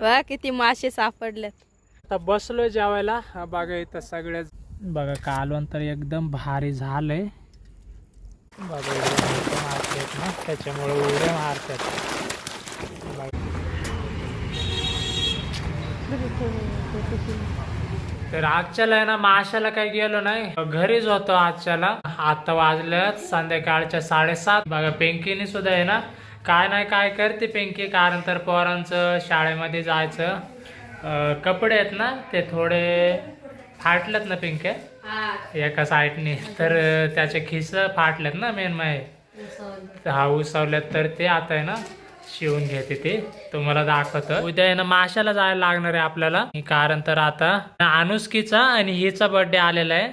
वा किती मासे सापडलेत. आता बसलोय जेवायला. हा बघा इथं सगळ्या बघा कालवण तर एकदम भारी झालंय. बघा इकडे मासे आहेत ना त्याच्यामुळे उड्या मारतात. तर आजच्याला आहे ना माशाला काही गेलो नाही. घरीच होतो आजच्याला. आता वाजल्यात संध्याकाळच्या साडेसात. बघा पिंकीने सुद्धा आहे ना काय नाही काय करते पिंकी? कारण तर पोरांचं शाळेमध्ये जायचं. कपडे आहेत ना ते थोडे फाटलेत ना पिंके? एका साईडने. तर त्याचे खिस फाटलेत ना मेन माय हा उसवल्यात तर ते आता आहे ना शिवून घेते ते. तुम्हाला दाखवतो. उद्या आहे ना माशाला जायला लागणार आहे आपल्याला. कारण तर आता अनुष्कीचा आणि हिचा बर्थडे आलेला आहे.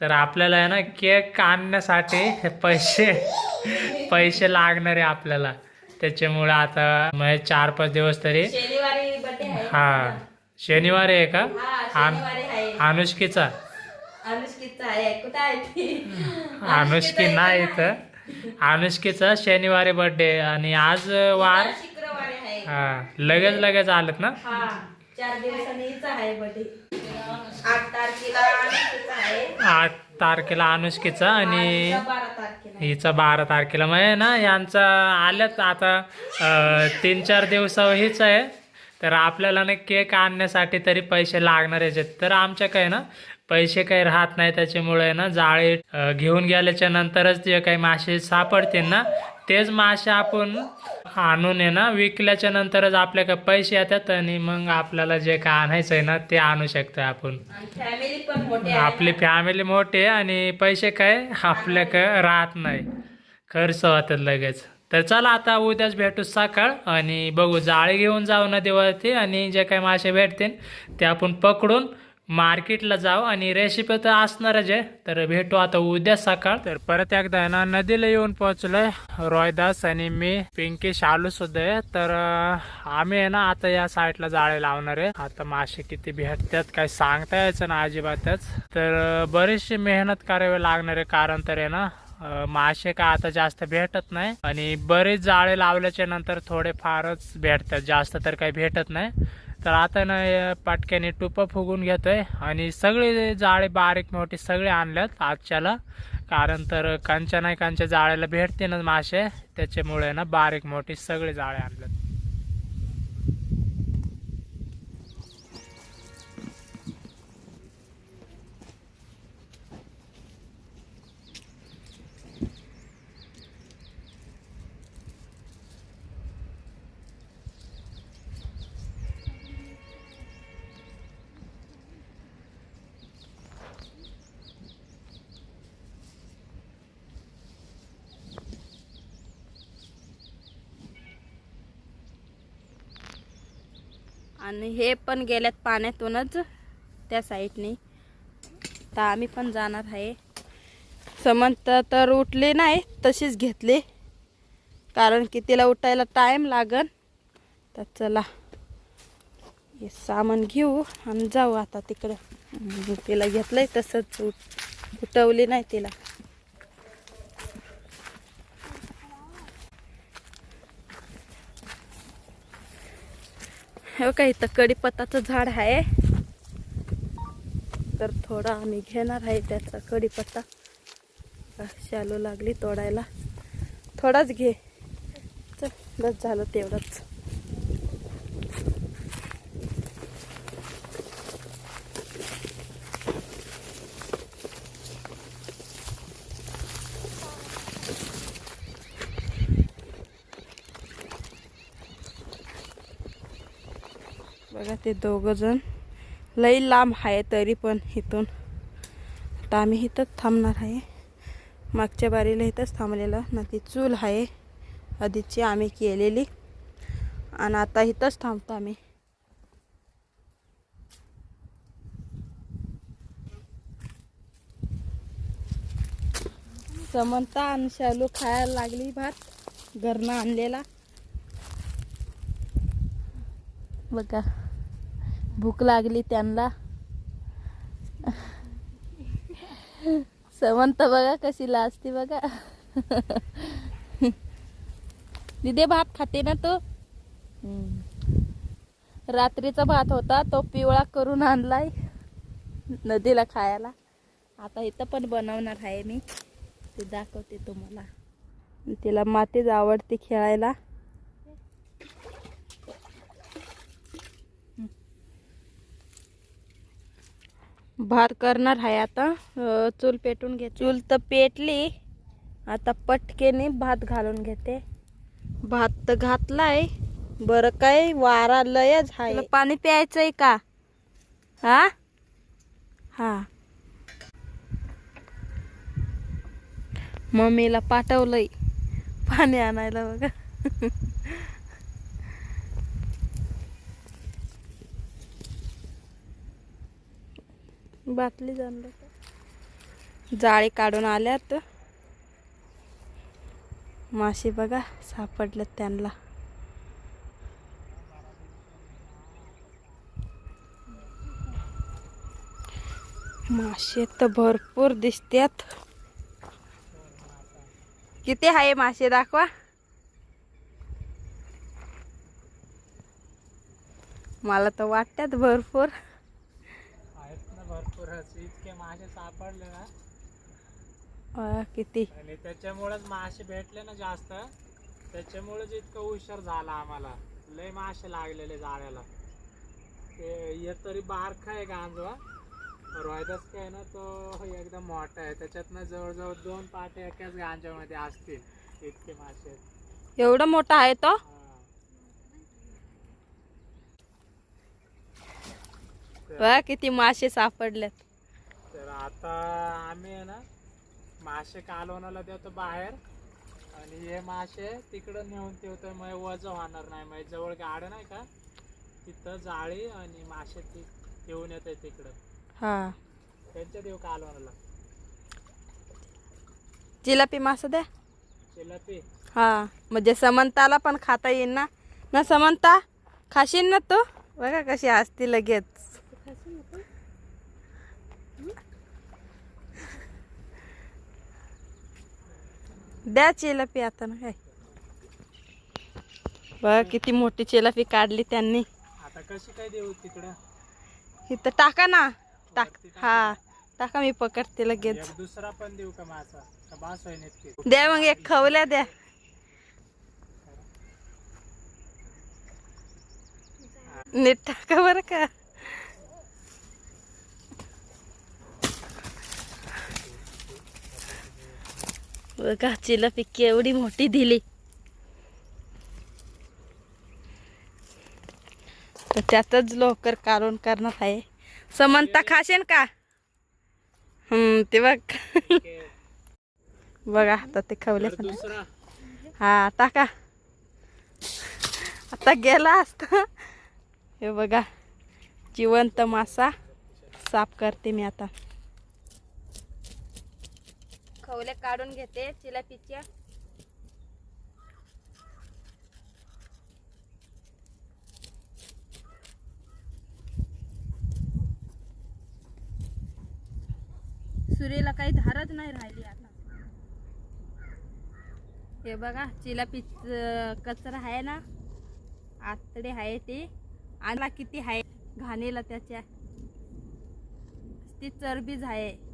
तर आपल्याला आहे ना केक आणण्यासाठी पैसे पैसे लागणार आहे आपल्याला. त्याच्यामुळे आता म्हणजे चार पाच दिवस तरी शनिवारी बर्थडे आहे हा. शनिवारी आहे का? हा अनुष्कीचा? अनुष्की नाही तर अनुष्कीचा शनिवारी बर्थडे आणि आज वार? हा. लगेच लगेच आलेत ना? हा. चार आहे बर्थडे आठ तारखेला अनुष्कीचा आहे. आठ तारखेला अनुष्कीचा आणि हिचा बारा तारखेला. हिचा बारा तारखेला. म्हणजे ना यांचा आल्यात आता अं, तीन चार दिवस हीच आहे. तर आपल्याला ना केक आणण्यासाठी तरी पैसे लागणार याच्यात. तर आमच्या काय ना पैसे काही राहत नाही त्याच्यामुळे ना जाळे अं, घेऊन गेल्याच्या नंतरच जे काही मासे सापडतील ना तेच मासे आपण आणून आहे ना विकल्याच्या नंतरच आपल्याकडे पैसे येतात आणि मग आपल्याला जे काय आणायचं आहे ना ते आणू शकतो आपण. आपली फॅमिली मोठी आहे आणि पैसे काय आपल्याकडे राहत नाही. खर्च होतात लगेच. तर चला आता उद्याच भेटू सकाळ आणि बघू जाळी घेऊन जाऊ नदीवरती आणि जे काही मासे भेटतील ते आपण पकडून मार्केटला जाऊ आणि रेसिपी तर असणारच आहे. तर भेटू आता उद्या सकाळ. तर परत एकदा आहे ना नदीला येऊन पोहोचलोय. रॉयदास आणि मी पिंकी शालू सुद्धा आहे. तर आम्ही आहे ना आता या साईडला जाळे लावणार आहे. आता मासे किती भेटतात काय सांगता यायचं ना अजिबातच. तर बरीचशी मेहनत करावी लागणार आहे. कारण तर आहे ना मासे काय आता जास्त भेटत नाही. आणि बरेच जाळे लावल्याच्या नंतर थोडे फारच भेटतात. जास्त तर काही भेटत नाही. तर आता ना पाटक्याने टुपं फुगून घेतोय आणि सगळे जाळे बारीक मोठे सगळे आणल्यात आजच्याला. कारण तर कांच्या नाही कांच्या जाळ्याला भेटते ना मासे. त्याच्यामुळे ना बारीक मोठे सगळे जाळे आणलेत आणि हे पण गेल्यात पाण्यातूनच त्या साईडने. तर आम्ही पण जाणार आहे. समंत तर उठले नाही तशीच घेतले. कारण की तिला उठायला टाईम लागन. तर चला. हे सामान घेऊ आणि जाऊ आता तिकडं. तिला तिला घेतलंय तसंच उठ उठवली नाही तिला. हे का इथं कडीपत्ताचं झाड आहे. तर थोडा आम्ही घेणार आहे त्याचा कडीपत्ता शालू लागली तोडायला. थोडाच घे. चल बस झालं तेवढंच बघा ते दोघं जण. लई लांब आहे तरी पण इथून. आता आम्ही इथंच थांबणार आहे. मागच्या बारीला इथंच थांबलेलं. ना ती चूल आहे. आधीची आम्ही केलेली. आणि आता इथंच थांबतो आम्ही. समंता आणि शालू खायला लागली भात. घरनं आणलेला. बघा. भूक लागली त्यांना. समंत बघा कशी लाजते बघा. दिदे भात खाते ना तू? रात्रीचा भात होता तो पिवळा करून आणलाय नदीला खायला. आता इथं पण बनवणार आहे मी. ते दाखवते तुम्हाला. तिला मातीच आवडते खेळायला. भात करणार आहे आता. चूल पेटून घे चूल तर पेटली. आता पटकेने भात घालून घेते. भात तर घातलाय. बरं काय वारा लयच आहे. पाणी प्यायचंय का? हा? हा. मम्मीला पाठवलंय. पाणी आणायला बघा. बाटली जाणलं जाळी काढून आल्यात. मासे बघा सापडलेत त्यांना. मासे तर भरपूर दिसतात किती आहे मासे दाखवा. मला तर वाटतात भरपूर. इतके मासे सापडले ना. अं, किती? आणि त्याच्यामुळेच मासे भेटले ना जास्त. त्याच्यामुळेच इतकं हुशार झाला आम्हाला. लय मासे लागलेले जाळ्याला. ते एक तरी बारखा आहे गांजवा रोहिदास काय ना तो एकदम मोठा आहे. त्याच्यातनं जवळजवळ दोन पाटे एकाच गांजामध्ये असतील. इतके मासे आहेत. एवढा मोठा आहे तो? हा. बघा किती मासे सापडलेत. तर आता आम्ही आहे ना मासे कालवणाला देतो बाहेर. आणि हे मासे तिकडं नेऊन ठेवतोय मग वजन होणार नाही. मग जवळ गाडं नाही का? तिथं जाळी आणि मासे ती ठेवून येते तिकडं. हा. त्यांच्या देऊ कालवणाला. जिलापी मासा द्या. चिलपी हा. म्हणजे समंताला पण खाता येईल ना. ना समंता खाशील ना तू? बघा कशी असती लगेच. द्या चिलापी आता ना काय. बघा किती मोठी चिलापी काढली त्यांनी. आता कशी काय देऊ तिकडं? इथं टाका ना. टाक हा टाका मी पकडते लगेच. दुसरा पण देऊ का मासा का बास होईन इतकी? द्या मग एक खवल्या द्या. नीट टाका बरं का. बघा चिलापी एवढी मोठी दिली. तर त्यातच लवकर काढून करणार आहे. समंता खाशेन का? हम्म ते बघ. बघा आता ते खवले पण दुसरा हा टाका आता गेला असता. हे बघा जिवंत मासा साफ करते मी आता. खवले काढून घेते चिलापीच्या सुरेला काही धारच नाही राहिली आता. हे बघा चिलापी कचरा आहे ना? आतडे आहे ते. आणि किती आहे? घाणेला त्याच्या. ती चरबीज आहे.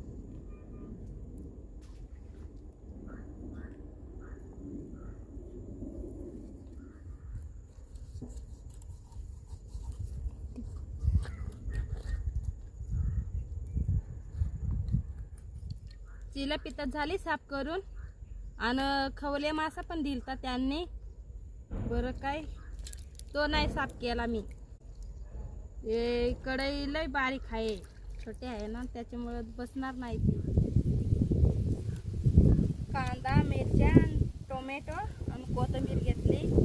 चिला पितात झाली साफ करून आणि खवले मासा पण दिलता त्यांनी. बरं काय? तो नाही साफ केला मी. हे कढई लय बारीक आहे. छोटे आहे ना त्याच्यामुळं बसणार नाही ती. कांदा मिरच्या टोमॅटो आणि कोथिंबीर घेतली.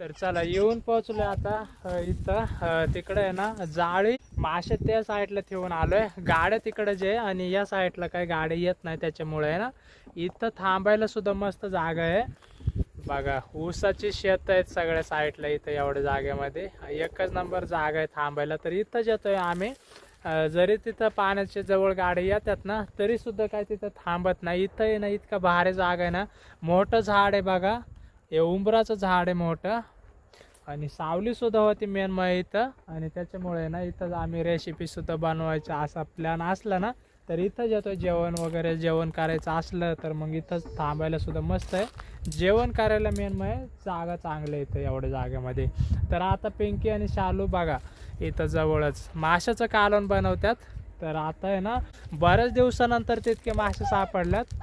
तर चला येऊन पोहोचलोय आता इथं. तिकडे आहे ना जाळी. मासे त्या साईडला ठेवून आलोय. गाड्या तिकडे जे आणि या साईडला काही गाड्या येत नाही त्याच्यामुळे आहे ना. इथं थांबायला सुद्धा मस्त जागा आहे. बघा ऊसाची शेत आहेत सगळ्या साईडला इथं एवढ्या जागेमध्ये. एकच नंबर जागा आहे थांबायला. तर इथंच येतोय आम्ही. जरी तिथं पाण्याच्या जवळ गाड्या येतात ना तरी सुद्धा काय तिथं थांबत नाही. इथं आहे ना इतका भारी जागा आहे ना. मोठं झाड आहे बघा. हे उंबराचं झाड आहे मोठं. आणि सावलीसुद्धा होती मेन मग इथं. आणि त्याच्यामुळे ना इथं आम्ही रेसिपीसुद्धा बनवायचा असा प्लॅन असला ना तर इथंच येतो जेवण वगैरे जेवण करायचं असलं तर मग इथंच थांबायला सुद्धा मस्त आहे. जेवण करायला मेन मग जागा चांगली इथं एवढ्या जागेमध्ये. तर आता पिंकी आणि शालू बघा इथं जवळच माशाचं कालवण बनवतात. तर आता आहे ना बऱ्याच दिवसानंतर तितके मासे सापडल्यात.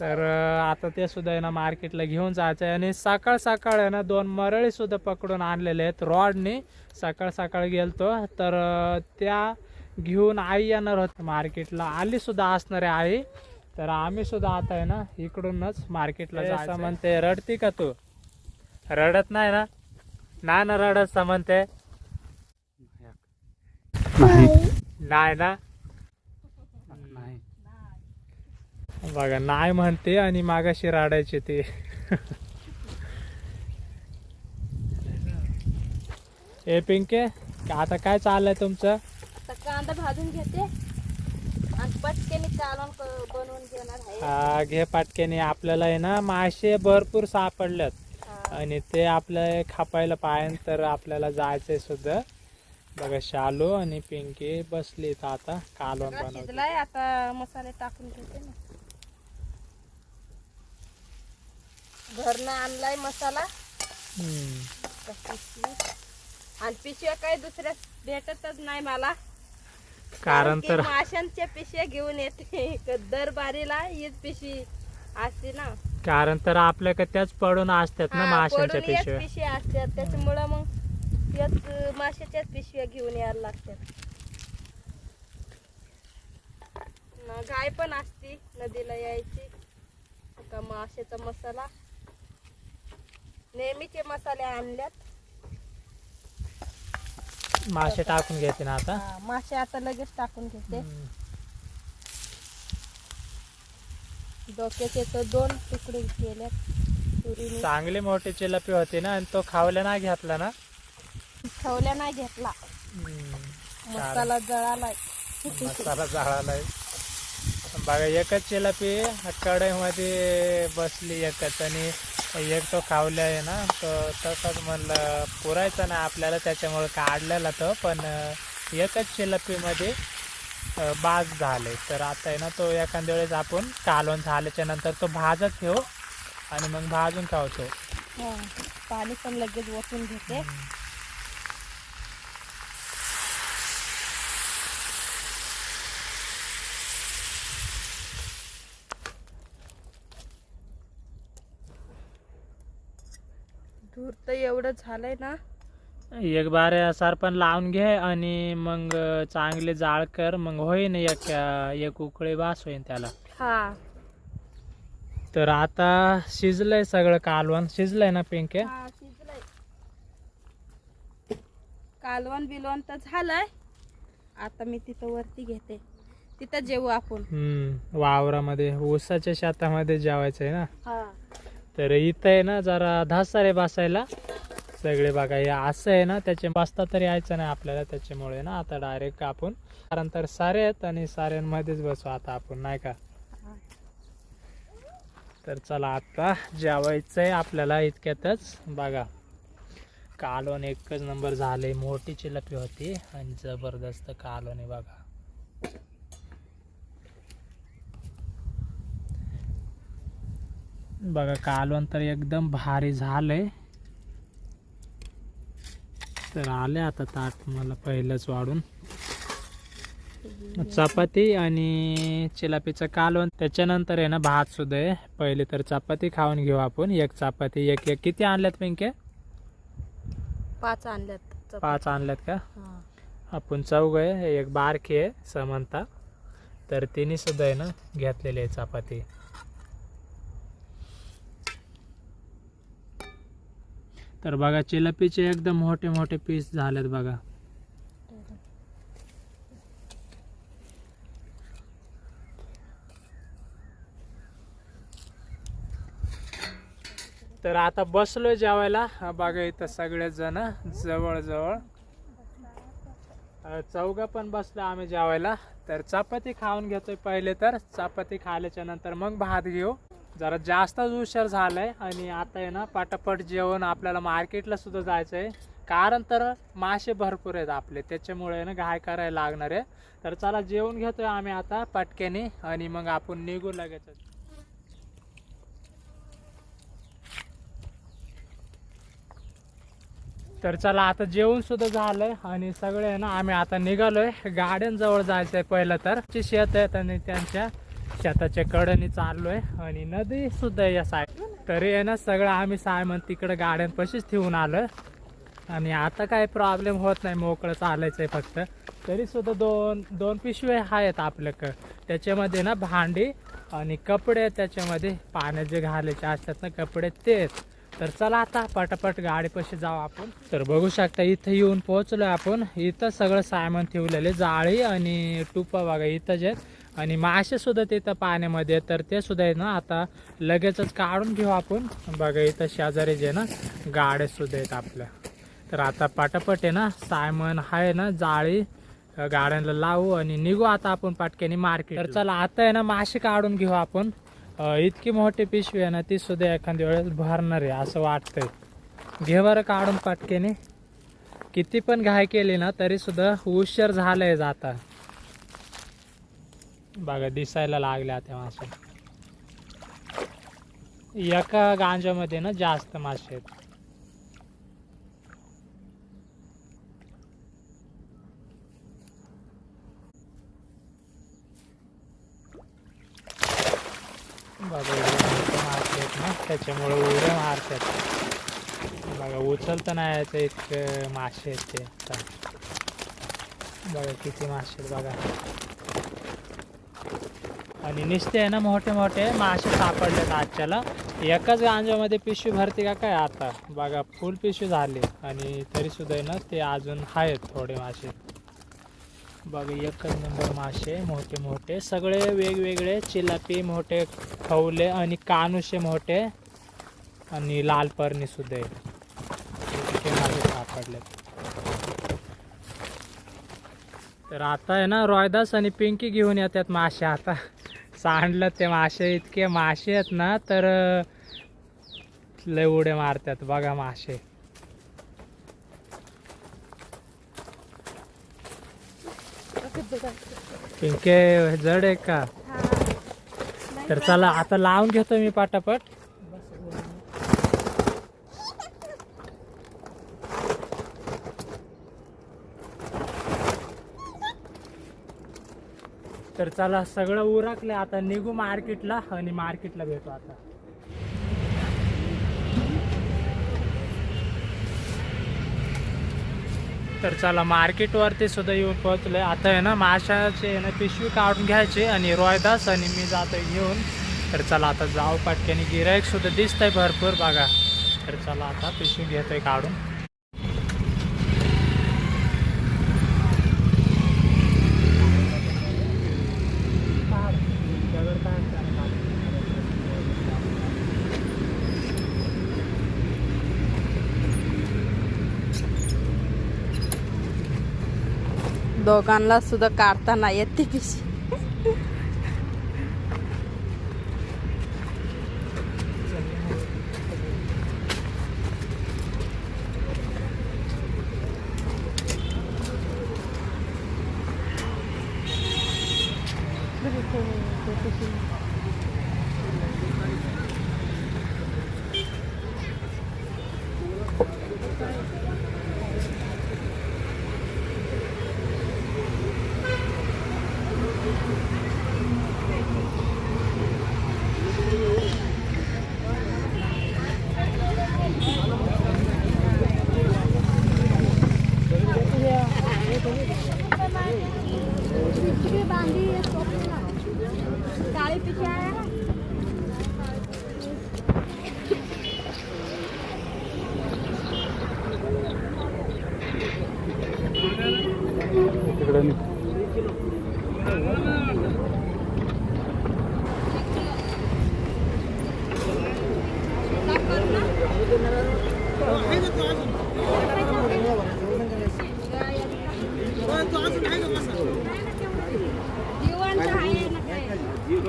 तर आता ते सुद्धा आहे ना मार्केटला घेऊन जायचं आहे आणि सकाळ सकाळ आहे ना दोन मरळी सुद्धा पकडून आणलेले आहेत रॉडनी. सकाळ सकाळ गेलतो. तर त्या घेऊन आई येणार होती मार्केटला. आली सुद्धा असणार आहे आई. तर आम्ही सुद्धा आता आहे ना इकडूनच मार्केटला जायचं म्हणते रडती का तू? रडत नाही ना? ना ना रडत म्हणते नाही ना नाही बघा नाही म्हणते आणि मागाशी राडायचे ते. ए पिंके आता काय चाललंय तुमचं? कांदा भाजून घेते. आणि पटकेने कालवण क- बनवून घेणार आहे. हा, घे पाटक्याने आपल्याला आहे ना मासे भरपूर सापडल्यात. आणि ते आपल्या खापायला पाहिजे तर आपल्याला जायचंय सुद्धा. बघा शालू आणि पिंकी बसली आता. कालवण शिजलाय आता मसाले टाकून घेते ना घरनं आणलाय मसाला. आणि पिशव्या काही दुसऱ्या भेटतच नाही मला. कारण तर माशांच्या पिशव्या घेऊन येते. दरबारीला हीच पिशवी असते ना. कारण तर आपल्याकडे त्याच पडून असतात ना माशांच्या पिशव्या. पिशव्या असतात. त्याच्यामुळं मग याच माशाच्याच पिशव्या घेऊन यायला लागतात. न गाय पण असती. नदीला यायची. का माशाचा मसाला. नेहमीचे मसाले आणल्यात. मासे टाकून घेते ना आता? हा, मासे आता लगेच टाकून घेते. हम्म. डोक्याचे तर दोन तुकडे तुरीने. चांगली मोठी चिलपी होती ना आणि तो खावल्या नाही घेतला ना? ठेवल्या नाही घेतला. हम्म. मसाला जळालाय. मसाला जाळालाय. बघा एकच चिलपी कढईमध्ये बसली एकच आणि एक तो खावल्या आहे ना तो तसंच म्हणलं पुरायचा नाही आपल्याला त्याच्यामुळे काढलेला तो पण एकच चिलपीमध्ये अं, बाज झाले. तर आता आहे ना तो एखाद्या वेळेस आपण कालवण झाल्याच्यानंतर तो भाजत ठेवू आणि मग भाजून खावतो हा, पाणी पण लगेच ओतून घेते. दूर तर एवढं झालंय ना. एक बार सार पण लावून घे आणि मग चांगले जाळ कर मग होईन एक एक उकळी बास होईन त्याला. हा. तर आता शिजलंय सगळं कालवण. शिजलंय ना पिंके? हा, शिजलंय. कालवण बिलवण तर झालंय. आता मी तिथं वरती घेते. तिथं जेवू आपण. हम्म वावरामध्ये ऊसाच्या शेतामध्ये जेवायचं आहे ना? हा. तर इथं आहे ना जरा धासारे बसायला. सगळे बघा हे असं आहे ना त्याचे बसता तरी यायचं नाही आपल्याला त्याच्यामुळे ना आता डायरेक्ट आपण कारण तर सारे आहेत आणि साऱ्यांमध्येच बसू आता आपण नाही का? तर चला आता जेवायचंय आपल्याला इतक्यातच. बघा कालोन एकच नंबर झाले मोठी चिलपी होती आणि जबरदस्त कालोनी बघा. बघा कालवण तर एकदम भारी झालंय. तर आले आता ताट मला पहिलंच वाढून. चपाती आणि चिलापीचं कालवण. त्याच्यानंतर आहे ना भात सुद्धा आहे. पहिले तर चपाती खाऊन घेऊ आपण. एक चपाती एक एक. किती आणल्यात पिंके? पाच आणल्यात. पाच आणल्यात का. आपण चौघ आहे. एक बारकी आहे समंता. तर तिने सुद्धा आहे ना घेतलेली आहे चपाती. तर बघा चिलपीचे एकदम मोठे मोठे पीस झालेत बघा. तर आता बसलो जेवायला. बघा इथं सगळेच जण जवळ जवळ चौघ पण बसलो आम्ही जेवायला. तर चपाती खाऊन घेतोय पहिले तर. चपाती खाल्याच्या नंतर मग भात घेऊ. जरा जास्तच उशीर झालाय आणि आता आहे ना पटापट जेवण आपल्याला मार्केटला सुद्धा जायचंय. कारण तर मासे भरपूर आहेत आपले त्याच्यामुळे ना घाय करायला लागणार आहे. तर चला जेवण घेतोय आम्ही आता पटक्याने आणि मग आपण निघू लगेच तर चला आता जेवण सुद्धा झालंय आणि सगळे आहे ना आम्ही आता निघालोय. गाड्यांजवळ जायचंय पहिलं तर. शेत आहेत आणि त्यांच्या शेताच्या कडेने चाललोय आणि नदी सुद्धा या साईड तरी आहे ना सगळं आम्ही सायमन तिकडं गाड्यांपाशीच ठेवून आलोय. आणि आता काय प्रॉब्लेम होत नाही मोकळं चालायचं आहे फक्त. तरी सुद्धा दोन दोन पिशवे आहेत आपल्याकडं. त्याच्यामध्ये ना भांडी आणि कपडे आहेत त्याच्यामध्ये पाण्यात जे घालायचे असतात ना कपडे ते आहेत तर चला आता पटापट गाडीपाशी जाऊ आपण. तर बघू शकता इथं येऊन पोहोचलो आपण. इथं सगळं सामान ठेवलेले जाळी आणि टुपा बघा इथं जे आहेत. आणि मासे सुद्धा तिथं पाण्यामध्ये तर ते सुद्धा आहे ना आता लगेचच काढून घेऊ आपण. बघा इथं शेजारी जे ना गाड्या सुद्धा आहेत आपल्या. तर आता पटापट आहे ना सायमन आहे ना जाळी गाड्यांना लावू आणि निघू आता आपण पाटक्याने मार्केट. तर चला आता आहे ना मासे काढून घेऊ आपण. इतकी मोठी पिशवी आहे ना ती सुद्धा एखाद्या वेळेस भरणार आहे असं वाटतंय. घे बरं काढून पाटक्याने. किती पण घाय केली ना तरी सुद्धा उशीर झालंय जाता. बघा दिसायला लागल्या त्या मासे एका गांजामध्ये ना जास्त मासे आहेत. बघा मासे आहेत ना त्याच्यामुळे उड्या मारतात. बघा उचलता नाही याचं इतके मासे आहेत ते. बघा किती मासे आहेत बघा. आणि नुसते आहे ना मोठे मोठे मासे सापडलेत आजच्याला. एकाच गांजामध्ये पिशवी भरते का काय आता? बघा फुल पिशवी झाली. आणि तरी सुद्धा आहे ना ते अजून आहेत थोडे मासे. बघा एकच नंबर मासे मोठे मोठे. सगळे वेगवेगळे चिलापी मोठे खवले आणि कानुशे मोठे. आणि लाल सुद्धा आहे. मासे सापडले तर आता आहे ना रॉयदास आणि पिंकी घेऊन येतात मासे आता. सांडलं ते मासे इतके मासे आहेत ना तर लय उड्या मारतात बघा मासे. पिंके जड आहे का? तर चला आता लावून घेतो मी पाटापट. तर चला सगळं उरकलं आता निघू मार्केटला आणि मार्केटला भेटू आता. तर चला मार्केटवरती सुद्धा येऊन पोहोचलोय. आता आहे ना माशाचे आहे ना पिशवी काढून घ्यायचे आणि रोयदास आणि मी जातोय घेऊन. तर चला आता जाऊ पटक्याने. गिराईक सुद्धा दिसतंय भरपूर बघा. तर चला आता पिशवी घेतोय काढून. दोघांना सुद्धा काढता नाही येत ती पिशी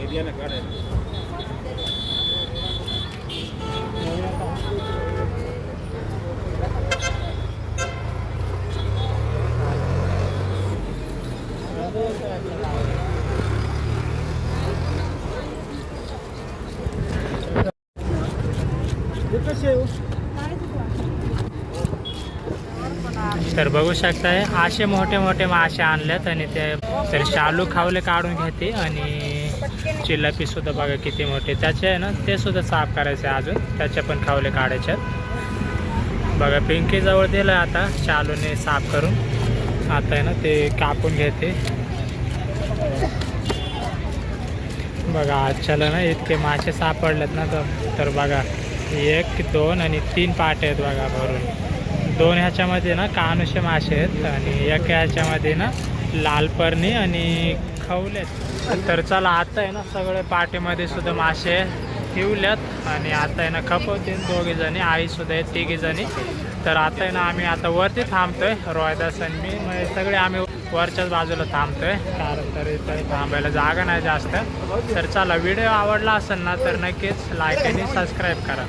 ఏరియానే కాడే? तर बघू शकताय. असे मोठे मोठे मासे आणल्यात आणि ते तर शालू खावले काढून घेते आणि चिलापी सुद्धा बघा किती मोठे. त्याचे आहे ना ते सुद्धा साफ करायचे अजून. त्याचे पण खावले काढायचे बघा पिंकी जवळ दिलं आता शालूने साफ करून. आता आहे ना ते कापून घेते. बघा आजच्याला ना इतके मासे सापडलेत ना तर बघा एक दोन आणि तीन पाटे आहेत बघा भरून. दोन ह्याच्यामध्ये ना कानुशे मासे आहेत आणि एक ह्याच्यामध्ये ना लालपर्णी आणि खवलेत तर चला आता आहे ना सगळे पाठीमध्ये सुद्धा मासे ठेवल्यात आणि आता आहे ना खपवते दोघे जणी आई सुद्धा आहेत तिघीजणी तर आता आहे ना आम्ही आता वरती थांबतोय. रोहिदास आणि मी म्हणजे सगळे आम्ही वरच्याच बाजूला थांबतोय. कारण तर इथं थांबायला जागा नाही जास्त. तर चला व्हिडिओ आवडला असेल ना तर नक्कीच लाईक आणि सबस्क्राईब करा.